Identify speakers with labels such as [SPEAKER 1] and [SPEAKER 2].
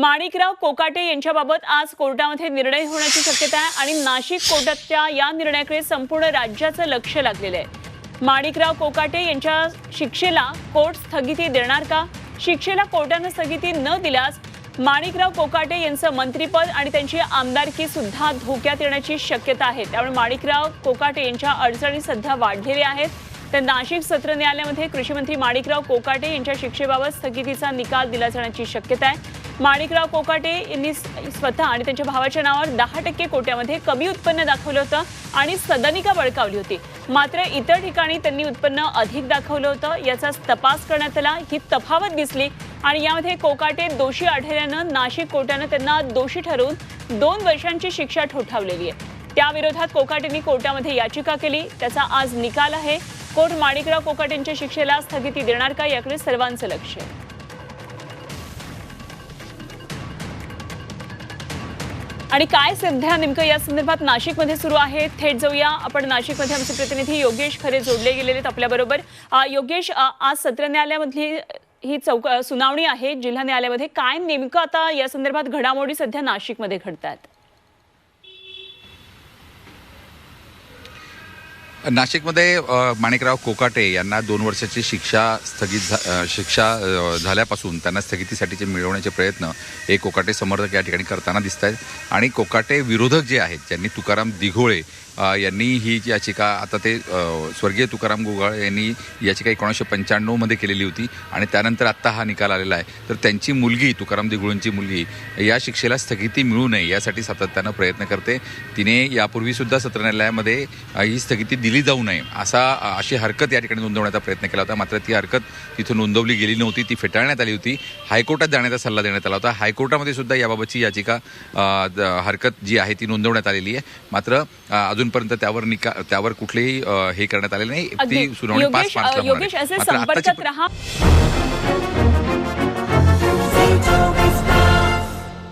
[SPEAKER 1] माणिकराव कोकाटे यांच्याबाबत आज कोर्टामध्ये निर्णय होण्याची शक्यता आहे आणि नाशिक कोर्टाच्या या निर्णयाकडे संपूर्ण राज्याचं लक्ष लागलेलं आहे. माणिकराव कोकाटे यांच्या शिक्षेला कोर्ट स्थगिती देणार का? शिक्षेला कोर्टानं स्थगिती न दिल्यास माणिकराव कोकाटे यांचं मंत्रीपद आणि त्यांची आमदारकी सुद्धा धोक्यात येण्याची शक्यता आहे. त्यामुळे माणिकराव कोकाटे यांच्या अडचणी सध्या वाढलेल्या आहेत. तर नाशिक सत्र न्यायालयामध्ये कृषीमंत्री माणिकराव कोकाटे यांच्या शिक्षेबाबत स्थगितीचा निकाल दिला जाण्याची शक्यता आहे. माणिकराव कोकाटे यांनी स्वतः आणि त्यांच्या भावाच्या नावावर दहा टक्के कोट्यामध्ये कमी उत्पन्न दाखवलं होतं आणि सदनिका बळकावली होती. मात्र इतर ठिकाणी त्यांनी उत्पन्न अधिक दाखवलं होतं. याचा तपास करण्यात आला ही तफावत दिसली आणि यामध्ये कोकाटे दोषी आढळल्यानं नाशिक कोर्टानं त्यांना दोषी ठरवून दोन वर्षांची शिक्षा ठोठावलेली आहे. त्याविरोधात कोकाटेंनी कोर्टामध्ये याचिका केली. त्याचा आज निकाल आहे. कोर्ट माणिकराव कोकाटेंच्या शिक्षेला स्थगिती देणार का याकडे सर्वांचं लक्ष आहे. आणि काय सध्या नेमकं या संदर्भात नाशिकमध्ये सुरू आहे? थेट जाऊया. आपण नाशिकमध्ये आमचे प्रतिनिधी योगेश खरे जोडले गेलेले आहेत आपल्याबरोबर. योगेश आज सत्र न्यायालयामधली ही चौक सुनावणी आहे जिल्हा न्यायालयामध्ये. काय नेमकं आता या संदर्भात घडामोडी सध्या नाशिकमध्ये घडतात
[SPEAKER 2] नाशिकमध्ये माणिकराव कोकाटे यांना दोन वर्षाची शिक्षा स्थगित झा- शिक्षा झाल्यापासून त्यांना स्थगितीसाठीचे मिळवण्याचे प्रयत्न हे कोकाटे समर्थक या ठिकाणी करताना दिसत आहेत आणि कोकाटे विरोधक जे आहेत ज्यांनी तुकाराम दिघोळे यांनी ही जी याचिका आता ते स्वर्गीय तुकाराम गोगाळ यांनी याचिका एकोणीसशे पंच्याण्णवमध्ये केलेली होती आणि त्यानंतर आत्ता हा निकाल आलेला आहे. तर त्यांची मुलगी तुकाराम दिघोळेंची मुलगी या शिक्षेला स्थगिती मिळू नये यासाठी सातत्यानं प्रयत्न करते. तिने यापूर्वीसुद्धा सत्र न्यायालयामध्ये ही स्थगिती दिली जाऊ नये असा अशी हरकत या ठिकाणी नोंदवण्याचा प्रयत्न केला होता. मात्र ती हरकत तिथं नोंदवली गेली नव्हती ती फेटाळण्यात आली होती. हायकोर्टात जाण्याचा सल्ला देण्यात आला होता. हायकोर्टामध्ये सुद्धा याबाबतची याचिका हरकत जी आहे ती नोंदवण्यात आलेली आहे. मात्र अजूनपर्यंत त्यावर निका त्यावर कुठलेही हे करण्यात आलेलं नाही. ती सुनावणी पाच.
[SPEAKER 1] असे
[SPEAKER 2] मात्र